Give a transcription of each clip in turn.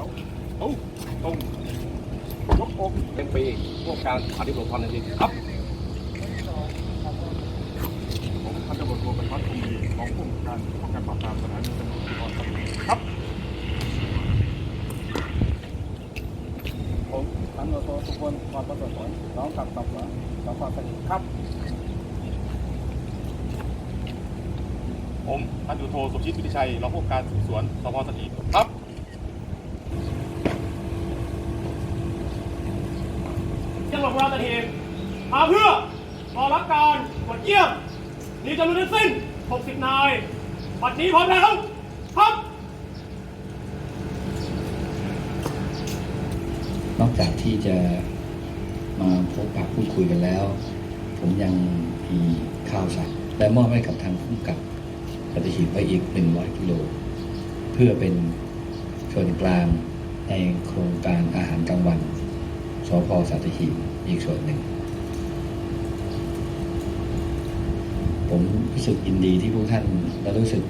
ยกอกเป็นปีพวกการปฏิบัติธรรมในที่ครับผมพันตำรวจโทประพัฒน์คงดีรองผู้การป้องกันปราบปรามสถานีตำรวจภูธรครับผมพันตำรวจโทสุพลความประสบผลน้องกับสอบสวนสอบสวนสนิทครับผมพันตำรวจโทสมชิตวิทิชัยรองผู้การสืบสวนสพสถีครับ จังหวัดอุดรธานีมาเพื่อรอรับการตรวจเยี่ยมมีจำนวนทั้งสิ้น 60 นายบัดนี้พร้อมแล้วครับนอกจากที่จะมาพบปะพูดคุยกันแล้ว ผมยังมีข้าวสารและมอบให้กับทางผู้กับปฏิหิตไปอีก 100 กิโล เพื่อเป็นส่วนกลางในโครงการอาหารกลางวัน สพสัตหีบอีกส่วนหนึ่ง ผมรู้สึกยินดีที่พวกท่านและรู้สึก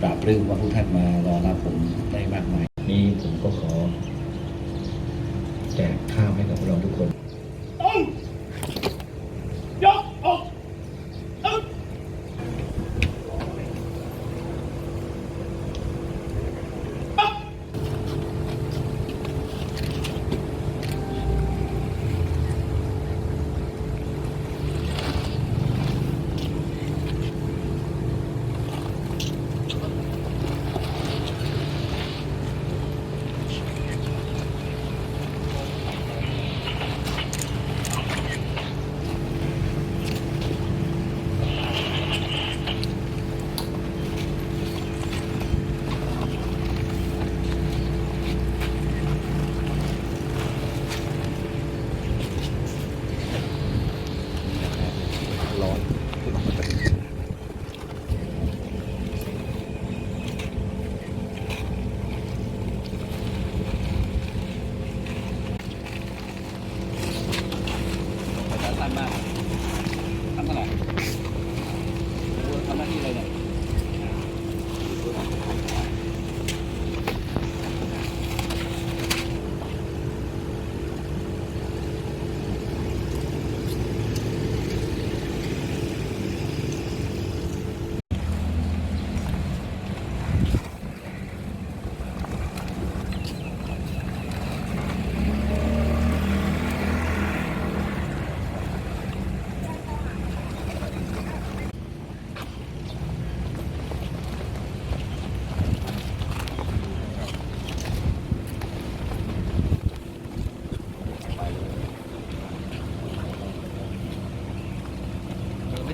ปราบปลื้มว่าพวกท่านมารอรับผมได้มากมาย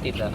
tidak.